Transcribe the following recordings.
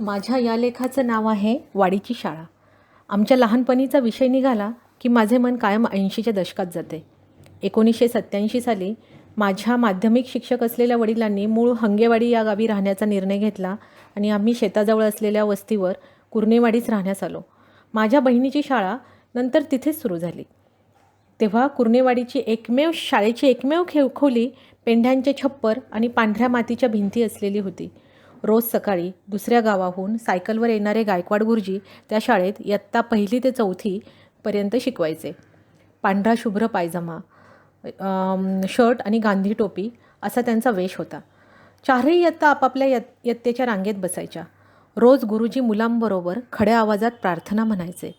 माझ्या या लेखाचं नाव आहे वाडीची शाळा. आमच्या लहानपणीचा विषय निघाला की माझे मन कायम ऐंशीच्या दशकात जाते. एकोणीसशे सत्त्याऐंशी साली माझ्या माध्यमिक शिक्षक असलेल्या वडिलांनी मूळ हंगेवाडी या गावी राहण्याचा निर्णय घेतला आणि आम्ही शेताजवळ असलेल्या वस्तीवर कुर्णेवाडीच राहण्यास आलो. माझ्या बहिणीची शाळा नंतर तिथेच सुरू झाली. तेव्हा कुर्नेवाडीची एकमेव शाळेची एकमेव खेळ खोली पेंढ्यांचे छप्पर आणि पांढऱ्या मातीच्या भिंती असलेली होती. रोज सकाळी दुसऱ्या गावाहून सायकलवर येणारे गायकवाड गुरुजी त्या शाळेत इयत्ता पहिली ते चौथीपर्यंत शिकवायचे. पांढरा शुभ्र पायजमा शर्ट आणि गांधी टोपी असा त्यांचा वेश होता. चारही इयत्ता आपापल्या इयत्तेच्या रांगेत बसायच्या. रोज गुरुजी मुलांबरोबर खड्या आवाजात प्रार्थना म्हणायचे.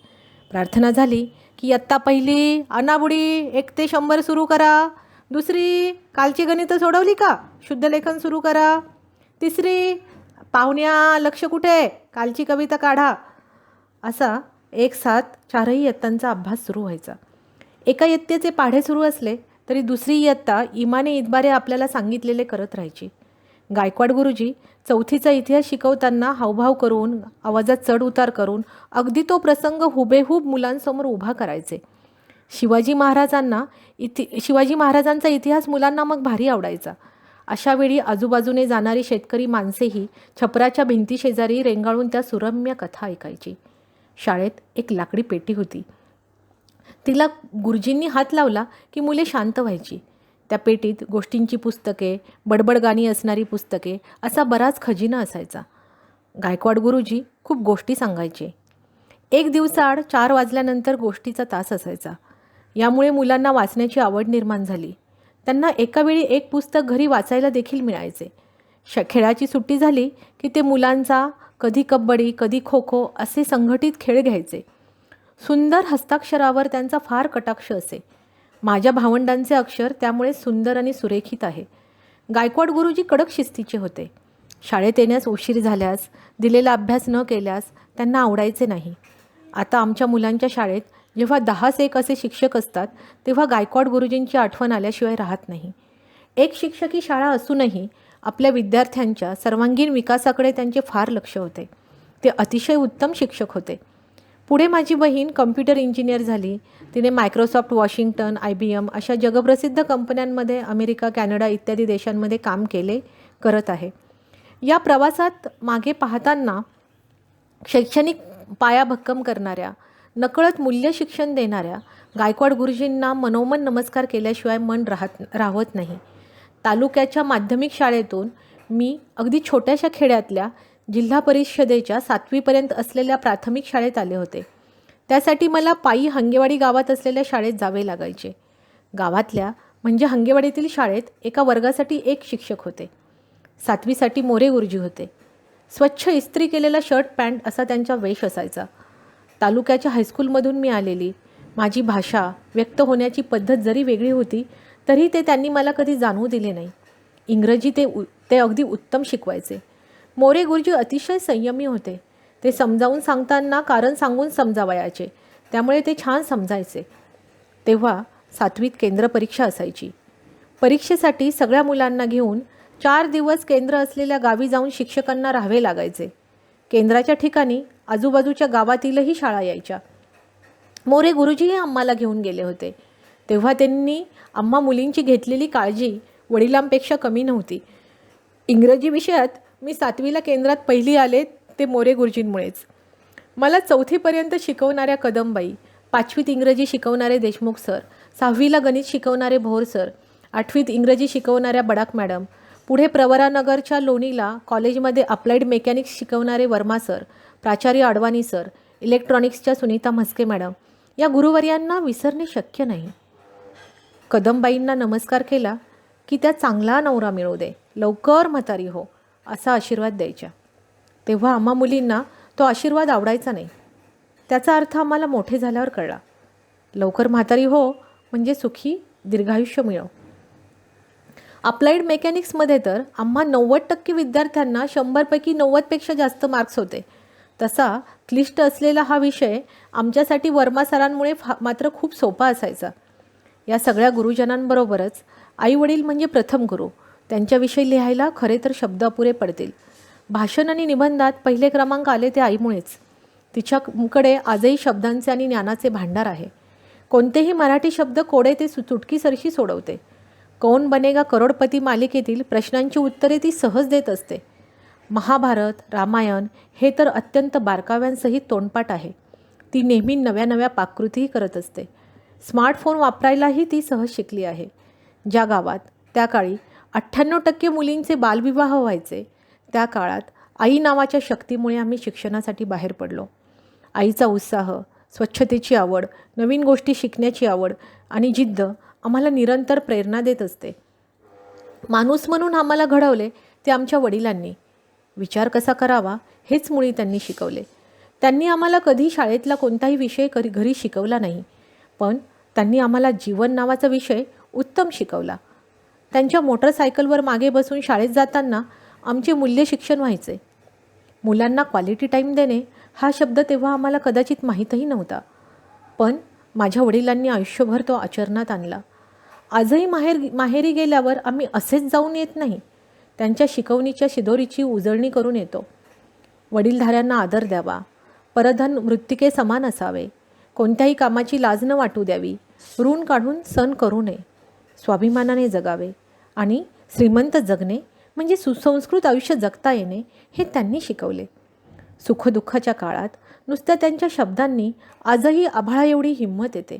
प्रार्थना झाली की इयत्ता पहिली अनाबुडी एक ते शंभर सुरू करा. दुसरी कालची गणितं सोडवली का? शुद्धलेखन सुरू करा. तिसरी पाहुण्या लक्ष कुठे? कालची कविता काढा. असा एक साथ चारही इयत्तांचा अभ्यास सुरू व्हायचा. एका इयत्तेचे पाढे सुरू असले तरी दुसरी इयत्ता इमाने इतबारे आपल्याला सांगितलेले करत राहायची. गायकवाड गुरुजी चौथीचा इतिहास शिकवताना हावभाव करून आवाजात चढ उतार करून अगदी तो प्रसंग हुबेहूब मुलांसमोर उभा करायचे. शिवाजी महाराजांना इति शिवाजी महाराजांचा इतिहास मुलांना मग भारी आवडायचा. अशा वेळी आजूबाजूने जाणारी शेतकरी माणसेही छपराच्या भिंती शेजारी रेंगाळून त्या सुरम्य कथा ऐकायची. शाळेत एक लाकडी पेटी होती. तिला गुरुजींनी हात लावला की मुले शांत व्हायची. त्या पेटीत गोष्टींची पुस्तके बडबड गाणी असणारी पुस्तके असा बराच खजिना असायचा. गायकवाड गुरुजी खूप गोष्टी सांगायचे. एक दिवसाआड चार वाजल्यानंतर गोष्टीचा तास असायचा. यामुळे मुलांना वाचण्याची आवड निर्माण झाली. त्यांना एकावेळी एक पुस्तक घरी वाचायला देखील मिळायचे. श खेळाची सुट्टी झाली की ते मुलांचा कधी कबड्डी कधी खो खो असे संघटित खेळ घ्यायचे. सुंदर हस्ताक्षरावर त्यांचा फार कटाक्ष असे. माझ्या भावंडांचे अक्षर त्यामुळे सुंदर आणि सुरेखित आहे. गायकवाड गुरुजी कडक शिस्तीचे होते. शाळेत येण्यास उशीर झाल्यास दिलेला अभ्यास न केल्यास त्यांना आवडायचे नाही. आता आमच्या मुलांच्या शाळेत जेव्हा दहाच एक असे शिक्षक असतात तेव्हा गायकवाड गुरुजींची आठवण आल्याशिवाय राहत नाही. एक शिक्षकी शाळा असूनही आपल्या विद्यार्थ्यांच्या सर्वांगीण विकासाकडे त्यांचे फार लक्ष होते. ते अतिशय उत्तम शिक्षक होते. पुढे माझी बहीण कम्प्युटर इंजिनियर झाली. तिने Microsoft Washington I B M अशा जगप्रसिद्ध कंपन्यांमध्ये अमेरिका कॅनडा इत्यादी देशांमध्ये काम केले करत आहे. या प्रवासात मागे पाहताना शैक्षणिक पाया भक्कम करणाऱ्या नकळत मूल्य शिक्षण देणाऱ्या गायकवाड गुरुजींना मनोमन नमस्कार केल्याशिवाय मन राहत राहत नाही. तालुक्याच्या माध्यमिक शाळेतून मी अगदी छोट्याशा खेड्यातल्या जिल्हा परिषदेच्या सातवीपर्यंत असलेल्या प्राथमिक शाळेत आले होते. त्यासाठी मला पायी हंगेवाडी गावात असलेल्या शाळेत जावे लागायचे. गावातल्या म्हणजे हंगेवाडीतील शाळेत एका वर्गासाठी एक शिक्षक होते. सातवीसाठी मोरे गुरुजी होते. स्वच्छ इस्त्री केलेला शर्ट पॅन्ट असा त्यांचा वेश असायचा. तालुक्याच्या हायस्कूलमधून मी आलेली. माझी भाषा व्यक्त होण्याची पद्धत जरी वेगळी होती तरी ते त्यांनी मला कधी जाणवू दिले नाही. इंग्रजी ते उ ते अगदी उत्तम शिकवायचे. मोरे गुरुजी अतिशय संयमी होते. ते समजावून सांगताना कारण सांगून समजावयाचे. त्यामुळे ते छान समजायचे. तेव्हा सातवीत केंद्र परीक्षा असायची. परीक्षेसाठी सगळ्या मुलांना घेऊन चार दिवस केंद्र असलेल्या गावी जाऊन शिक्षकांना राहावे लागायचे. केंद्राच्या ठिकाणी आजूबाजूच्या गावातीलही शाळा यायच्या. मोरे गुरुजीही आम्हाला घेऊन गेले होते. तेव्हा त्यांनी आम्हा मुलींची घेतलेली काळजी वडिलांपेक्षा कमी नव्हती. इंग्रजी विषयात मी सातवीला केंद्रात पहिली आले ते मोरे गुरुजींमुळेच. मला चौथीपर्यंत शिकवणाऱ्या कदमबाई पाचवीत इंग्रजी शिकवणारे देशमुख सर सहावीला गणित शिकवणारे भोर सर आठवीत इंग्रजी शिकवणाऱ्या बडाक मॅडम पुढे प्रवरानगरच्या लोणीला कॉलेजमध्ये अप्लाइड मेकॅनिक्स शिकवणारे वर्मा सर प्राचार्य अडवाणी सर इलेक्ट्रॉनिक्सच्या सुनीता म्हस्के मॅडम या गुरुवर्यांना विसरणे शक्य नाही. कदमबाईंना नमस्कार केला की त्या चांगला नवरा मिळू दे लवकर म्हातारी हो असा आशीर्वाद द्यायच्या. तेव्हा आम्हा मुलींना तो आशीर्वाद आवडायचा नाही. त्याचा अर्थ आम्हाला मोठे झाल्यावर कळला. लवकर म्हातारी हो म्हणजे सुखी दीर्घायुष्य मिळव अप्लाइड मेकॅनिक्समध्ये तर आम्हा नव्वद टक्के विद्यार्थ्यांना शंभरपैकी नव्वदपेक्षा जास्त मार्क्स होते. तसा क्लिष्ट असलेला हा विषय आमच्यासाठी वर्मा सरांमुळे फा मात्र खूप सोपा असायचा. या सगळ्या गुरुजनांबरोबरच आईवडील म्हणजे प्रथम गुरु. त्यांच्याविषयी लिहायला खरे तर शब्द अपुरे पडतील. भाषण आणि निबंधात पहिले क्रमांक आले ते आईमुळेच. तिच्याकडे आजही शब्दांचे आणि ज्ञानाचे भांडार आहे. कोणतेही मराठी शब्द कोडे ते सु चुटकीसरशी सोडवते. कौन बनेगा करोडपती मालिकेतील प्रश्नांची उत्तरे ती सहज देत असते. महाभारत रामायण हे तर अत्यंत बारकाव्यांसहित तोंडपाठ आहे. ती नेहमी नव्या नव्या पाककृतीही करत असते. स्मार्टफोन वापरायलाही ती सहज शिकली आहे. ज्या गावात त्या काळी अठ्ठ्याण्णव टक्के मुलींचे बालविवाह व्हायचे त्या काळात आई नावाच्या शक्तीमुळे आम्ही शिक्षणासाठी बाहेर पडलो. आईचा उत्साह स्वच्छतेची आवड नवीन गोष्टी शिकण्याची आवड आणि जिद्द आम्हाला निरंतर प्रेरणा देत असते. माणूस म्हणून आम्हाला घडवले ते आमच्या वडिलांनी. विचार कसा करावा हेच मुळी त्यांनी शिकवले. त्यांनी आम्हाला कधी शाळेतला कोणताही विषय करी घरी शिकवला नाही. पण त्यांनी आम्हाला जीवन नावाचा विषय उत्तम शिकवला. त्यांच्या मोटरसायकलवर मागे बसून शाळेत जाताना आमचे मूल्य शिक्षण व्हायचे. मुलांना क्वालिटी टाईम देणे हा शब्द तेव्हा आम्हाला कदाचित माहीतही नव्हता. पण माझ्या वडिलांनी आयुष्यभर तो आचरणात आणला. आजही माहेर माहेरी गेल्यावर आम्ही असेच जाऊन येत नाही. त्यांच्या शिकवणीच्या शिदोरीची उजळणी करून येतो. वडीलधाऱ्यांना आदर द्यावा. परधन मृत्तिके समान असावे. कोणत्याही कामाची लाज न वाटू द्यावी. ऋण काढून सण करू नये. स्वाभिमानाने जगावे. आणि श्रीमंत जगणे म्हणजे सुसंस्कृत आयुष्य जगता येणे हे त्यांनी शिकवले. सुखदुःखाच्या काळात नुसत्या त्यांच्या शब्दांनी आजही आभाळा एवढी हिंमत येते.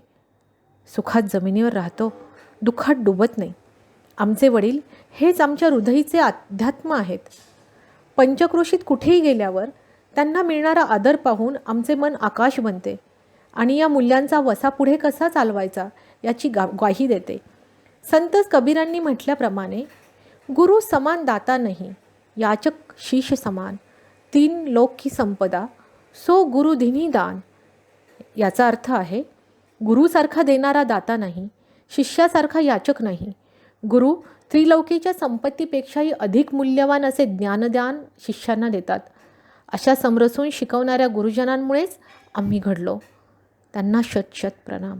सुखात जमिनीवर राहतो. दुःखात डुबत नाही. आमचे वडील हेच आमच्या हृदयीचे अध्यात्म आहेत. पंचक्रोशीत कुठेही गेल्यावर त्यांना मिळणारा आदर पाहून आमचे मन आकाश बनते आणि या मूल्यांचा वसा पुढे कसा चालवायचा याची गा ग्वाही देते. संत कबीरांनी म्हटल्याप्रमाणे गुरु समान दाता नाही याचक शीश समान तीन लोक की संपदा सो गुरुधिनी दान. याचा अर्थ आहे गुरुसारखा देणारा दाता नाही शिष्यासारखा याचक नाही गुरु त्रिलौकीच्या संपत्तीपेक्षाही अधिक मूल्यवान असे ज्ञानदान शिष्यांना देतात. अशा समरसून शिकवणाऱ्या गुरुजनांमुळेच आम्ही घडलो. त्यांना शत शत प्रणाम.